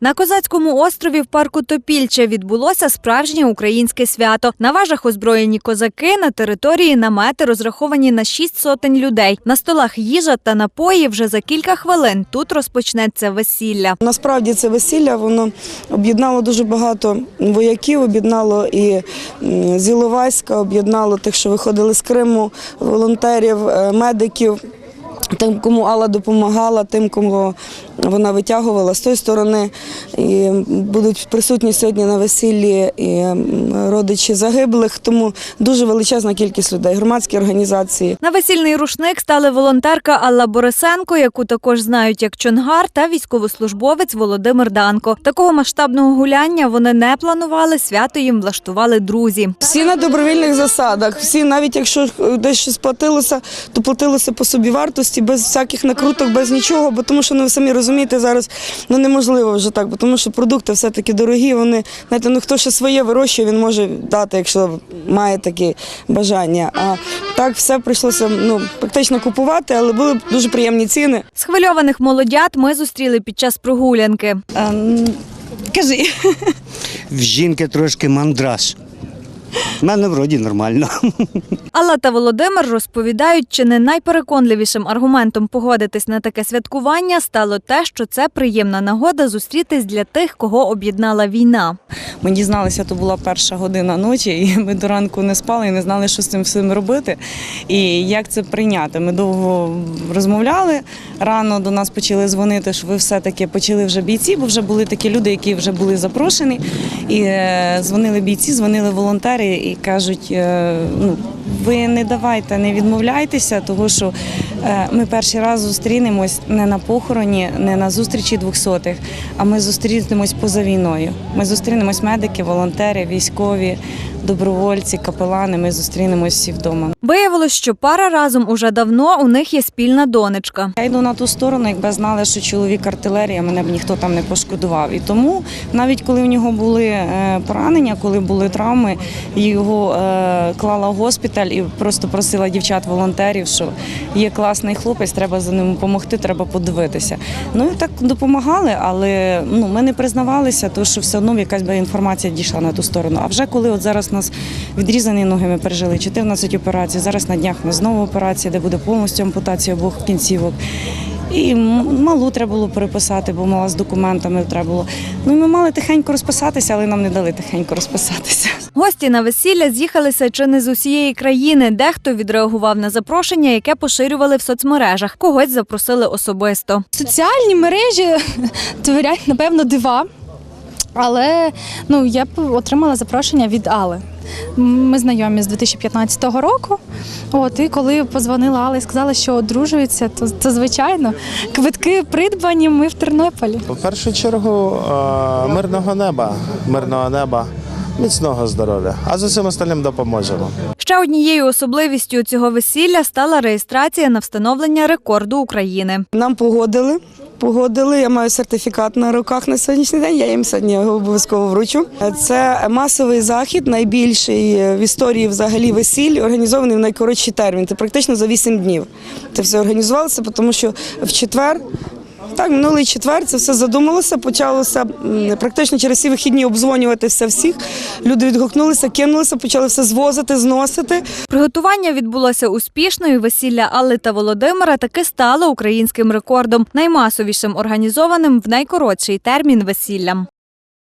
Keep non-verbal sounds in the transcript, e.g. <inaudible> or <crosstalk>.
На козацькому острові в парку Топільче відбулося справжнє українське свято. На важах озброєні козаки на території намети розраховані на шість сотень людей. На столах їжа та напої вже за кілька хвилин тут розпочнеться весілля. Насправді це весілля воно об'єднало дуже багато вояків, об'єднало і м, з Іловайська, об'єднало тих, що виходили з Криму, волонтерів, е, медиків. Тим, кому Алла допомагала, тим, кому вона витягувала з тої сторони. І будуть присутні сьогодні на весіллі і родичі загиблих, тому дуже величезна кількість людей, громадські організації. На весільний рушник стали волонтерка Алла Борисенко, яку також знають як Чонгар, та військовослужбовець Володимир Данко. Такого масштабного гуляння вони не планували. Свято їм влаштували друзі. Всі на добровільних засадах, всі, навіть якщо десь щось платилося, то платилося по собівартості, без всяких накруток, без нічого, бо тому що ну, ви самі розумієте, зараз ну, неможливо вже так, бо тому що продукти все-таки дорогі, вони, знаєте, ну хто ще своє вирощує, він може дати, якщо має таке бажання. А так все прийшлося ну, практично купувати, але були дуже приємні ціни. Схвильованих молодят ми зустріли під час прогулянки. Ем, кажи. в жінки трошки мандраж. У мене вроді нормально. Алла та Володимир розповідають, чи не найпереконливішим аргументом погодитись на таке святкування стало те, що це приємна нагода зустрітись для тих, кого об'єднала війна. Ми дізналися, то була перша година ночі, і ми до ранку не спали і не знали, що з цим всім робити і як це прийняти. Ми довго розмовляли. Рано до нас почали дзвонити, що ви все-таки почали вже бійці, бо вже були такі люди, які вже були запрошені. І е, дзвонили бійці, дзвонили волонтери і кажуть: е, ну, ви не давайте, не відмовляйтеся, тому що ми перший раз зустрінемось не на похороні, не на зустрічі двохсотих, а ми зустрінемось поза війною. Ми зустрінемось медики, волонтери, військові, добровольці, капелани. Ми зустрінемось всі вдома. Виявилось, що пара разом уже давно у них є спільна донечка. Я йду на ту сторону, якби знали, що чоловік артилерія, мене б ніхто там не пошкодував. І тому, навіть коли в нього були е, поранення, коли були травми, його е, клала в госпіталь і просто просила дівчат-волонтерів, що є класний хлопець, треба за ним допомогти, треба подивитися. Ну і так допомагали, але ну ми не признавалися, тому що все одно якась би інформація дійшла на ту сторону. А вже коли от зараз нас відрізані ноги, ми пережили 14 операцій. Зараз на днях у нас знову операція, де буде повністю ампутація обох кінцівок. І малу треба було переписати, бо мала з документами треба було. Ну ми мали тихенько розписатися, але нам не дали тихенько розписатися. Гості на весілля з'їхалися чи не з усієї країни. Дехто відреагував на запрошення, яке поширювали в соцмережах. Когось запросили особисто. Соціальні мережі <laughs> творять, напевно, дива. Але ну, я б отримала запрошення від Алли. Ми знайомі з 2015 року. От, і коли позвонила Алла і сказала, що одружується, то, то звичайно, квитки придбані ми в Тернополі. В першу чергу е, мирного неба, мирного неба, міцного здоров'я, а з усім остальним допоможемо. Ще однією особливістю цього весілля стала реєстрація на встановлення рекорду України. Нам погодили. Погодили, я маю сертифікат на руках на сьогоднішній день. Я їм сьогодні його обов'язково вручу. Це масовий захід, найбільший в історії взагалі весіль, організований в найкоротший термін. Це практично за 8 днів. Це все організувалося, тому що в четвер. Так, минулий четвер це все задумалося, почалося практично через всі вихідні обзвонюватися всіх. Люди відгукнулися, кинулися, почали все звозити, зносити. Приготування відбулося успішно, і весілля Алли та Володимира таки стало українським рекордом, наймасовішим організованим в найкоротший термін весіллям.